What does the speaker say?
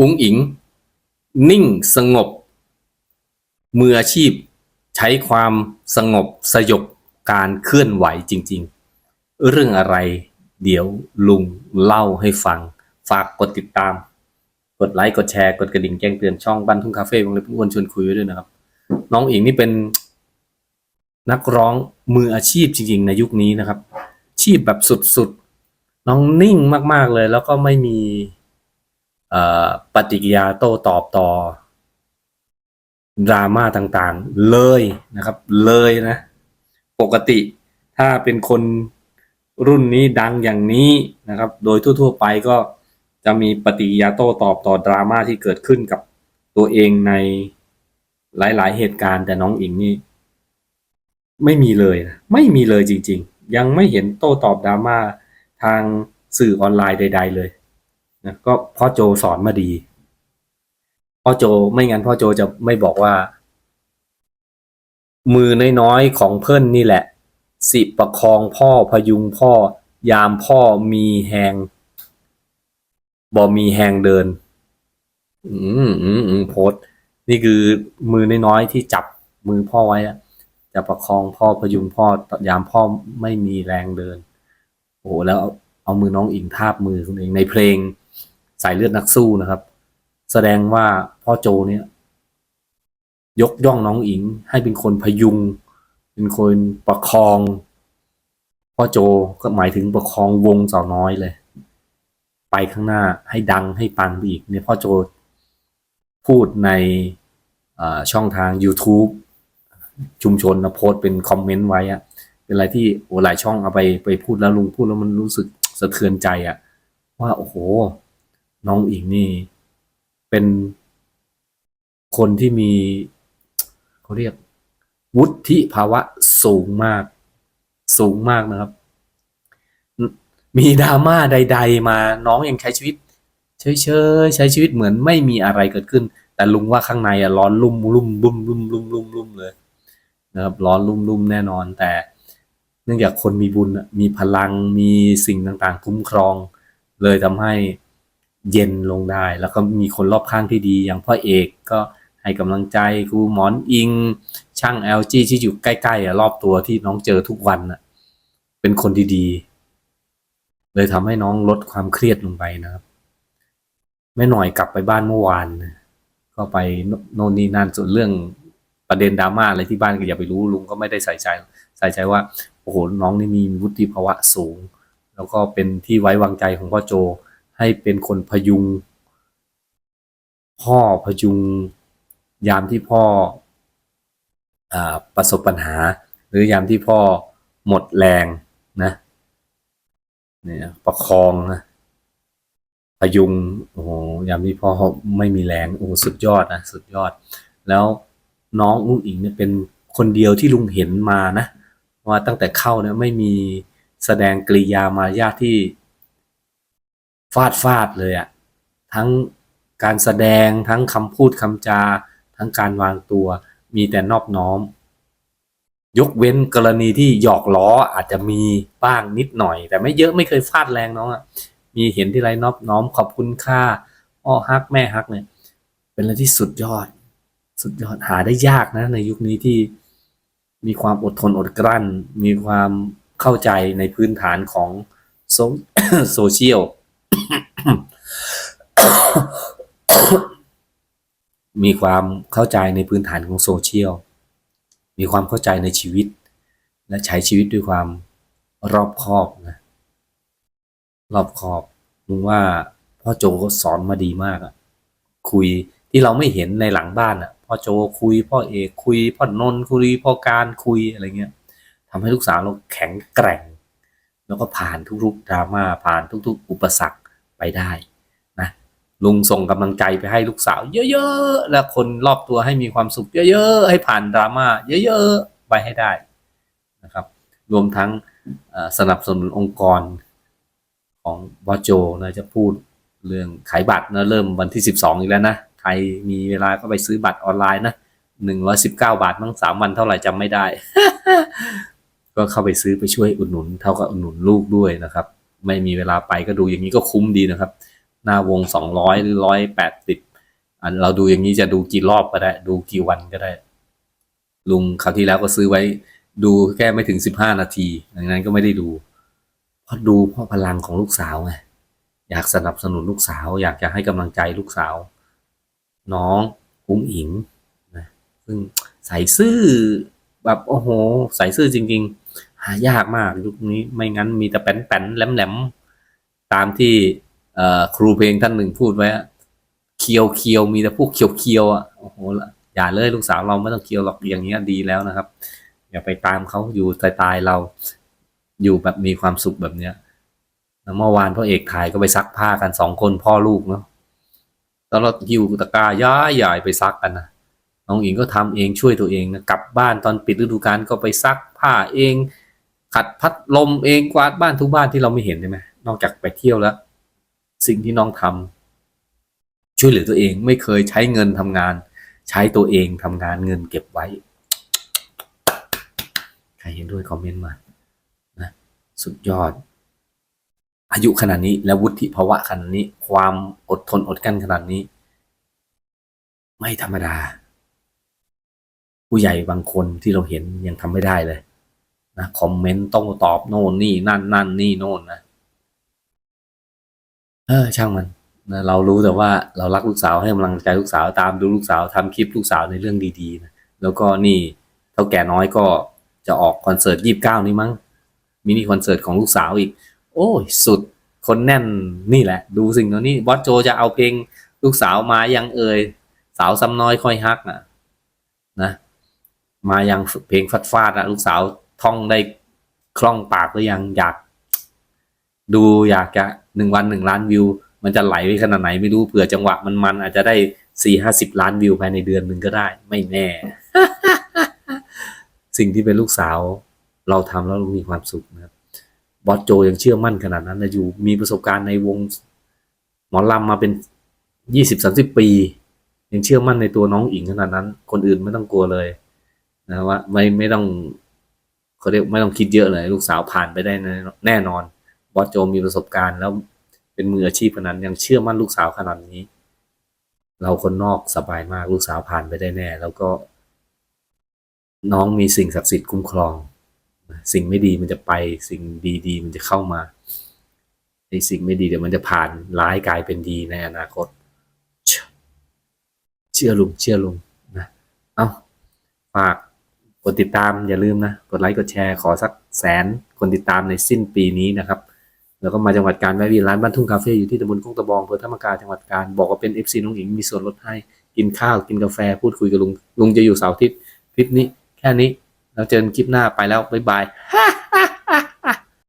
อุ้งอิง นิ่งสงบ มืออาชีพ ใช้ความสงบสยบการเคลื่อนไหวจริง ๆ เรื่องอะไร เดี๋ยวลุงเล่าให้ฟัง ฝากกดติดตาม กดไลค์ กดแชร์ กดกระดิ่งแจ้งเตือนช่องบ้านทุ่งคาเฟ่วงเล็บอ้วนชวนคุยด้วยนะครับ น้องอิงนี่เป็นนักร้องมืออาชีพจริง ๆ ในยุคนี้นะครับ ชีพแบบสุดๆ น้องนิ่งมากๆเลย แล้วก็ไม่มี ปฏิกิริยาโต้ตอบต่อดราม่าต่างๆ เลยนะครับ เลยนะ ปกติถ้าเป็นคนรุ่นนี้ดังอย่างนี้นะครับ โดยทั่ว ๆ ไปก็จะมีปฏิกิริยาโต้ตอบต่อดราม่าที่เกิดขึ้นกับตัวเองในหลาย ๆ เหตุการณ์แต่น้องอิงนี่ไม่มีเลยนะไม่มีเลยจริง ๆ ยังไม่เห็นโต้ตอบดราม่าทางสื่อออนไลน์ใด ๆ เลย นะก็พ่อโจสอนมาดี พ่อโจไม่งั้นพ่อโจจะไม่บอกว่า มือน้อยๆของเพิ่อนนี่แหละ สิประคองพ่อพยุงพ่อ ยามพ่อมีแหงบ่มีแหงเดิน อืมอืมอืมโพสนี่คือมือน้อยๆที่จับมือพ่อไว้จะประคองพ่อพยุงพ่อยามพ่อไม่มีแรงเดิน โอ้แล้วเอาเอามือน้องอิงทาบมือคุณเองในเพลง สายเลือดนักสู้นะครับ แสดงว่าพ่อโจเนี่ย ยกย่องน้องอิงให้เป็นคนพยุง เป็นคนประคอง พ่อโจก็หมายถึงประคองวงสาวน้อยเลย ไปข้างหน้าให้ดังให้ปังไปอีกเนี่ยพ่อโจพูดในช่องทาง YouTube ชุมชนนะโพสเป็นคอมเมนต์ไว้อะเป็นอะไรที่โอ้หลายช่องเอาไปไปพูดแล้วลุงพูดแล้วมันรู้สึกสะเทือนใจอะว่าโอ้โห น้องอิงนี่ เป็นคนที่มีเขาเรียก วุฒิภาวะสูงมาก สูงมากนะครับ มีดราม่าใด ๆ มาน้องยังใช้ชีวิตเฉยๆใช้ชีวิตเหมือนไม่มีอะไรเกิดขึ้น แต่ลุงว่าข้างในอะร้อนลุ่มลุ่มลุ่มลุ่มลุ่มลุ่มลุ่มเลยนะครับร้อนลุ่มลุ่มแน่นอน แต่ เนื่องจากคนมีบุญมีพลังมีสิ่งต่างๆ คุ้มครอง เลยทำให้ เย็นลงได้ แล้วก็มีคนรอบข้างที่ดี อย่างพ่อเอกก็ให้กำลังใจครูหมอนอิง ช่าง LG ที่อยู่ใกล้ๆรอบตัวที่น้องเจอทุกวันอะเป็นคนดีๆ เลยทำให้น้องลดความเครียดลงไปนะครับแม่หน่อยกลับไปบ้านเมื่อวานก็ไปโน่นนี่นั่นส่วนเรื่องประเด็นดราม่าอะไรที่บ้านก็อย่าไปรู้ลุงก็ไม่ได้ใส่ใจ ใส่ใจว่าโอ้โหน้องนี่มีวุฒิภาวะสูง แล้วก็เป็นที่ไว้วางใจของพ่อโจ ให้เป็นคนพยุง พ่อพยุง ยามที่พ่ออประสบปัญหา หรือยามที่พ่อหมดแรงนะเนี่ยประคองนะพยุงโอ้โหยามที่พ่อไม่มีแรงโอ้สุดยอดนะสุดยอด แล้วน้องอุ้งอิงเนี่ยเป็นคนเดียวที่ลุงเห็นมานะว่าตั้งแต่เข้าเนี่ยไม่มีแสดงกริยามารยาทที่ ฟาดฟาดเลยอะทั้งการแสดงทั้งคำพูดคำจา ทั้งการวางตัว มีแต่นอบน้อม ยกเว้นกรณีที่หยอกล้ออาจจะมีบ้างนิดหน่อย แต่ไม่เยอะไม่เคยฟาดแรงน้องอะมีเห็นที่ไรนอบน้อมขอบคุณค่าพ่อฮักแม่ฮักเนี่ย เป็นอะไรที่สุดยอด สุดยอดหาได้ยากนะ ในยุคนี้ที่มีความอดทนอดกลั้น มีความเข้าใจในพื้นฐานของโซโซเชียล มีความเข้าใจในพื้นฐานของโซเชียล มีความเข้าใจในชีวิต และใช้ชีวิตด้วยความรอบคอบนะ รอบคอบลุงว่าพ่อโจสอนมาดีมากอะคุยที่เราไม่เห็นในหลังบ้านอะพ่อโจคุย พ่อเอกคุย พ่อนนท์คุยพ่อการคุยอะไรเงี้ยทำให้ลูกสาวเราแข็งแกร่ง แล้วก็ผ่านทุกๆดราม่าผ่านทุก ๆ อุปสรรค ไปได้นะลุงส่งกำลังใจไปให้ลูกสาว เยอะๆ และคนรอบตัวให้มีความสุขเยอะๆ ให้ผ่านดราม่าเยอะๆ ไปให้ได้นะครับรวมทั้งสนับสนุนองค์กรของบอโจนะจะพูดเรื่องขายบัตรนะเริ่มวันที่ 12 อีกแล้วนะ ใครมีเวลาก็ไปซื้อบัตรออนไลน์นะ 119 บาทมั้งสามวันเท่าไหร่จำไม่ได้ ก็เข้าไปซื้อไปช่วยอุดหนุน เท่ากับอุดหนุนลูกด้วยนะครับ ไม่มีเวลาไปก็ดูอย่างนี้ก็คุ้มดีนะครับ หน้าวงสองร้อยหรือร้อยแปดสิบอันเราดูอย่างนี้จะดูกี่รอบก็ได้ ดูกี่วันก็ได้ ลุงคราวที่แล้วก็ซื้อไว้ ดูแค่ไม่ถึงสิบห้านาทีดังนั้นก็ไม่ได้ดูเพราะดูเพราะพลังของลูกสาวไงอยากสนับสนุนลูกสาว อยากจะให้กำลังใจลูกสาว น้องอุ้งอิงนะซึ่งใส่ซื่อแบบโอ้โห ใส่ซื่อจริง ๆ หายากมากยุคนี้ไม่งั้นมีแต่แป้นๆแหลมๆตามที่ครูเพลงท่านหนึ่งพูดไว้เคียวเคียวมีแต่พวกเคียวเคียวอะโอ้โหอย่าเลยลูกสาวเราไม่ต้องเคียวหรอกอย่างเงี้ยดีแล้วนะครับ อย่าไปตามเขาอยู่สไตล์เราอยู่แบบมีความสุขแบบเนี้ยเมื่อวานพ่อเอกถ่ายก็ไปซักผ้ากันสองคนพ่อลูกเนาะแล้วเราหิวตะกาย้ายใหญ่ไปซักกันนะน้องอิงก็ทำเองช่วยตัวเองนะกลับบ้านตอนปิดฤดูกาลก็ไปซักผ้าเอง ขัดพัดลมเองกวาดบ้านทุกบ้านที่เราไม่เห็นใช่ไหมนอกจากไปเที่ยวแล้ว สิ่งที่น้องทำช่วยเหลือตัวเองไม่เคยใช้เงินทำงาน ใช้ตัวเองทำงานเงินเก็บไว้ ใครเห็นด้วยคอมเมนต์มานะสุดยอด อายุขนาดนี้และวุฒิภาวะขนาดนี้ ความอดทนอดกั้นขนาดนี้ ไม่ธรรมดา ผู้ใหญ่บางคนที่เราเห็นยังทำไม่ได้เลย นะคอมเมนต์ต้องตอบโน่นนี่นั่นนั่นนี่โน่นนะเออช่างมันนะเรารู้แต่ว่าเรารักลูกสาวให้กำลังใจลูกสาวตามดูลูกสาวทำคลิปลูกสาวในเรื่องดีๆนะแล้วก็นี่เท่าแก่น้อยก็จะออกคอนเสิร์ตยี่บเก้านี้มั้งมินิคอนเสิร์ตของลูกสาวอีก โอ้ยสุดคนแน่นนี่แหละ ดูสิ่งเหล่านี้บอสโจจะเอาเพลงลูกสาวมายังเอ่ยสาวซ้ำน้อยค่อยฮักนะนะ มายังเพลงฟัดฟาดนะลูกสาว ท่องได้คล่องปากหรือยังอยาก ดูอยากจะหนึ่งวันหนึ่งล้านวิว มันจะไหลไปขนาดไหนไม่รู้เผื่อจังหวะมันมันๆอาจจะได้สี่ห้าสิบล้านวิวภายในเดือนหนึ่งก็ได้ ไม่แน่ สิ่งที่เป็นลูกสาว เราทำแล้วเรามีความสุขนะครับบอสโจยังเชื่อมั่นขนาดนั้นนะอยู่มีประสบการณ์ในวงหมอลำมาเป็นยี่สิบสามสิบปี ยังเชื่อมั่นในตัวน้องอิงขนาดนั้น คนอื่นไม่ต้องกลัวเลยนะว่าไม่ไม่ต้อง เขาเรียกไม่ต้องคิดเยอะเลย ลูกสาวผ่านไปได้แน่แน่นอนบอสโจมีประสบการณ์แล้วเป็นมืออาชีพขนาดนั้นยังเชื่อมั่นลูกสาวขนาดนี้ เราคนนอกสบายมากลูกสาวผ่านไปได้แน่ แล้วก็ น้องมีสิ่งศักดิ์สิทธิ์คุ้มครอง สิ่งไม่ดีมันจะไป สิ่งดีๆมันจะเข้ามาไอ้สิ่งไม่ดีเดี๋ยวมันจะผ่านร้ายกลายเป็นดีในอนาคต เชื่อลุงเชื่อลุงนะเอ้าฝาก กดติดตามอย่าลืมนะ กดไลค์กดแชร์ขอสักแสนคนติดตามในสิ้นปีนี้นะครับ แล้วก็มาจังหวัดกาญแวะเวียนร้านบ้านทุ่งคาเฟ่อยู่ที่ตำบลโคงตะบองอำเภอธรรมกาจังหวัดกาญบอกว่าเป็น FC น้องหญิงมีส่วนลดให้กินข้าวกินกาแฟพูดคุยกับลุงลุงจะอยู่เสาร์อาทิตย์คลิปนี้แค่นี้ แล้วเจอกันคลิปหน้าไปแล้วบ๊ายบาย